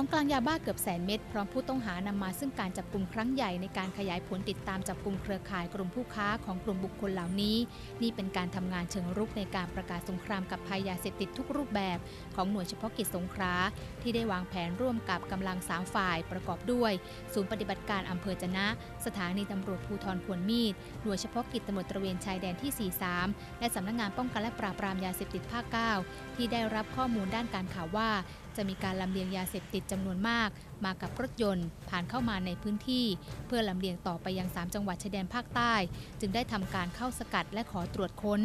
ของกลางยาบ้าเกือบแสนเม็ดพร้อมผู้ต้องหานำมาซึ่งการจับกลุ่มครั้งใหญ่ในการขยายผลติดตามจับกลุ่มเครือข่ายกลุ่มผู้ค้าของกลุ่มบุคคลเหล่านี้ นี่เป็นการทำงานเชิงรุกในการประกาศสงครามกับภัยยาเสพติดทุกรูปแบบ ของหน่วยเฉพาะกิจสงขลาที่ได้วางแผนร่วมกับกำลังสามฝ่ายประกอบด้วย ศูนย์ปฏิบัติการอำเภอจนะ สถานีตำรวจภูธรควรมีดหน่วยเฉพาะกิจตำรวจตระเวนชายแดนที่ 43 และสำนักงานป้องกันและปราบปรามยาเสพติดภาค 9 ที่ได้รับข้อมูลด้านการข่าวว่า จะมีการลำเลียงยาเสพติดจำนวนมาก มากับรถยนต์ ผ่านเข้ามาในพื้นที่ เพื่อลำเลียงต่อไปยัง 3 จังหวัดชายแดนภาคใต้ จึงได้ทำการเข้าสกัดและขอตรวจค้น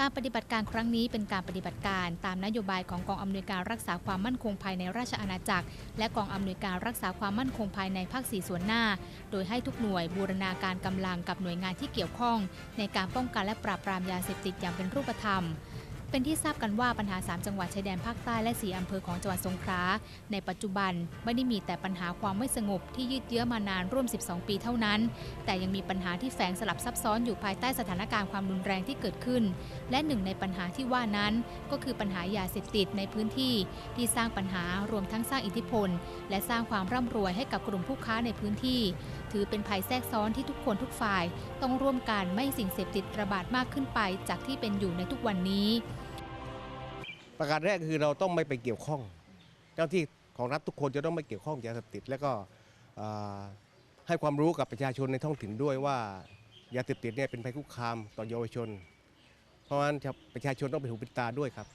การปฏิบัติการครั้งนี้เป็นการปฏิบัติการตามนโยบายของกองอำนวยการรักษาความมั่นคงภายในราชอาณาจักร และกองอำนวยการรักษาความมั่นคงภายในภาคสี่ส่วนหน้า โดยให้ทุกหน่วยบูรณาการกำลังกับหน่วยงานที่เกี่ยวข้อง ในการป้องกันและปราบปรามยาเสพติดอย่างเป็นรูปธรรม เป็นที่ทราบกันว่าปัญหา 3 จังหวัดชายแดนภาคใต้และ 4 อำเภอของจังหวัดสงขลาในปัจจุบันไม่ได้มีแต่ปัญหาความไม่สงบที่ยืดเยื้อมานานร่วม 12 ปีเท่านั้น แต่ยังมีปัญหาที่แฝงสลับซับซ้อนอยู่ภายใต้สถานการณ์ความรุนแรงที่เกิดขึ้น และหนึ่งในปัญหาที่ว่านั้น ก็คือปัญหายาเสพติดในพื้นที่ที่สร้างปัญหารวมทั้งสร้างอิทธิพล และสร้างความร่ำรวยให้กับกลุ่มผู้ค้าในพื้นที่ ถือเป็นภัยแทรกซ้อนที่ทุกคนทุกฝ่าย ต้องร่วมกันไม่สิ่งเสพติดระบาดมากขึ้นไปจากที่เป็นอยู่ในทุกวันนี้ ประการแรกคือเราต้องไม่ไปเกี่ยวข้อง เจ้าที่ของรัฐทุกคนจะต้องไม่เกี่ยวข้องยาเสพติด แล้วก็ให้ความรู้กับประชาชนในท้องถิ่นด้วยว่ายาเสพติดเนี่ยเป็นภัยคุกคามต่อเยาวชน เพราะฉะนั้นประชาชนต้องเป็นหูเป็นตาด้วยครับ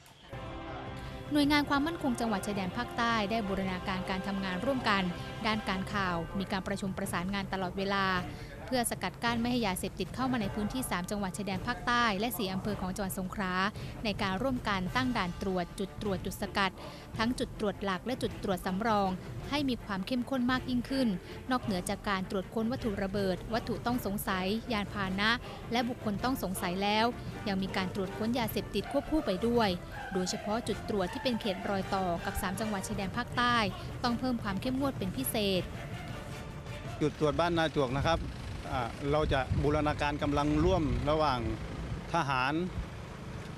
หน่วยงานความมั่นคงจังหวัดชายแดนภาคใต้ได้บูรณาการการทำงานร่วมกัน ด้านการข่าว มีการประชุมประสานงานตลอดเวลา เพื่อสกัดกั้นไม่ให้ยาเสพติดเข้ามาในพื้นที่ 3 จังหวัดชายแดนภาคใต้ และ 4 อำเภอของจังหวัดสงขลาในการร่วมกันตั้งด่านตรวจ จุดตรวจจุดสกัด ทั้งจุดตรวจหลักและจุดตรวจสำรอง ให้มีความเข้มข้นมากยิ่งขึ้น นอกเหนือจากการตรวจค้นวัตถุระเบิด วัตถุต้องสงสัย ยานพาหนะ และบุคคลต้องสงสัยแล้ว ยังมีการตรวจค้นยาเสพติดควบคู่ไปด้วย โดยเฉพาะจุดตรวจที่เป็นเขตรอยต่อกับ 3 จังหวัดชายแดนภาคใต้ ต้องเพิ่มความเข้มงวดเป็นพิเศษ จุดตรวจบ้านนาจวกนะครับ เราจะบูรณาการกำลังร่วมระหว่างทหาร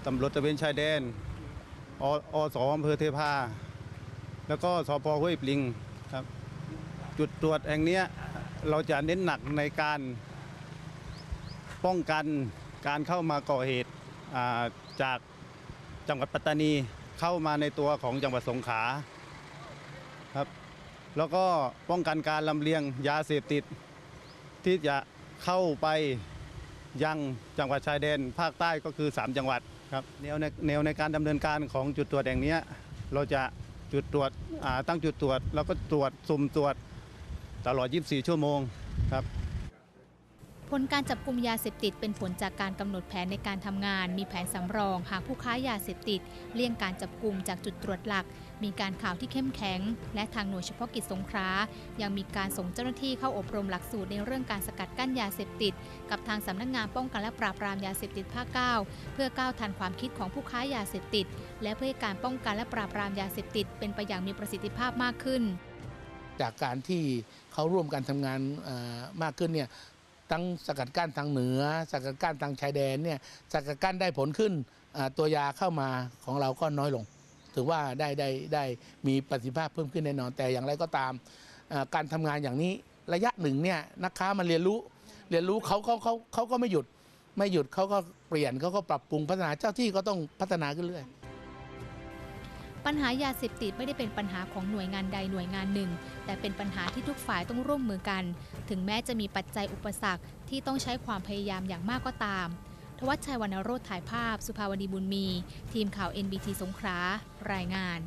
ตำรวจตระเวนชายแดนออสอำเภอเทพา แล้วก็สพห้วยปลิงครับ จุดตรวจแห่งนี้เราจะเน้นหนักในการป้องกันการเข้ามาก่อเหตุาจากจังหวัดปัตตานีเข้ามาในตัวของจังหวัดสงขลาครับ แล้วก็ป้องกันการลำเลียงยาเสพติด ที่จะเข้าไปยังจังหวัดชายแดนภาคใต้ก็คือ 3 จังหวัดครับแนวในแนวในการดำเนินการของจุดตรวจแห่งนี้เราจะจุดตรวจตั้งจุดตรวจ แล้วก็ตรวจสุ่มตรวจตลอด 24 ชั่วโมงครับผลการจับกลุ่มยาเสพติดเป็นผลจากการกำหนดแผนในการทำงาน มีแผนสำรอง หากผู้ค้ายาเสพติด เลี่ยงการจับกลุ่มจากจุดตรวจหลัก มีการข่าวที่เข้มแข็ง และทางหน่วยเฉพาะกิจสงขลายังมีการส่งเจ้าหน้าที่เข้าอบรมหลักสูตรในเรื่องการสกัดกั้นยาเสพติด กับทางสำนักงานป้องกันและปราบปรามยาเสพติดภาค 9 เพื่อก้าวทันความคิดของผู้ค้ายาเสพติด และเพื่อการป้องกันและปราบปรามยาเสพติด เป็นไปอย่างมีประสิทธิภาพมากขึ้น จากการที่เขาร่วมกันทำงานมากขึ้นเนี่ยทั้งสกัดกั้นทางเหนือ สกัดกั้นทางชายแดนเนี่ยสกัดกั้นได้ผลขึ้นตัวยาเข้ามาของเราก็น้อยลง ถือว่าได้ได้ได้มีประสิทธิภาพเพิ่มขึ้นแน่นอน แต่อย่างไรก็ตามการทำงานอย่างนี้ระยะหนึ่งเนี่ยนักค้ามาเรียนรู้เรียนรู้เขาเขาเขาเขาก็ไม่หยุดไม่หยุดเขาก็เปลี่ยนเขาก็ปรับปรุงพัฒนาเจ้าที่ก็ต้องพัฒนาขึ้นเรื่อยปัญหายาเสพติดไม่ได้เป็นปัญหาของหน่วยงานใดหน่วยงานหนึ่ง แต่เป็นปัญหาที่ทุกฝ่ายต้องร่วมมือกัน ถึงแม้จะมีปัจจัยอุปสรรคที่ต้องใช้ความพยายามอย่างมากก็ตาม ทวัชชัยวรรณโรธถ่ายภาพ สุภาวดีบุญมี ทีมข่าว NBT สงขลารายงาน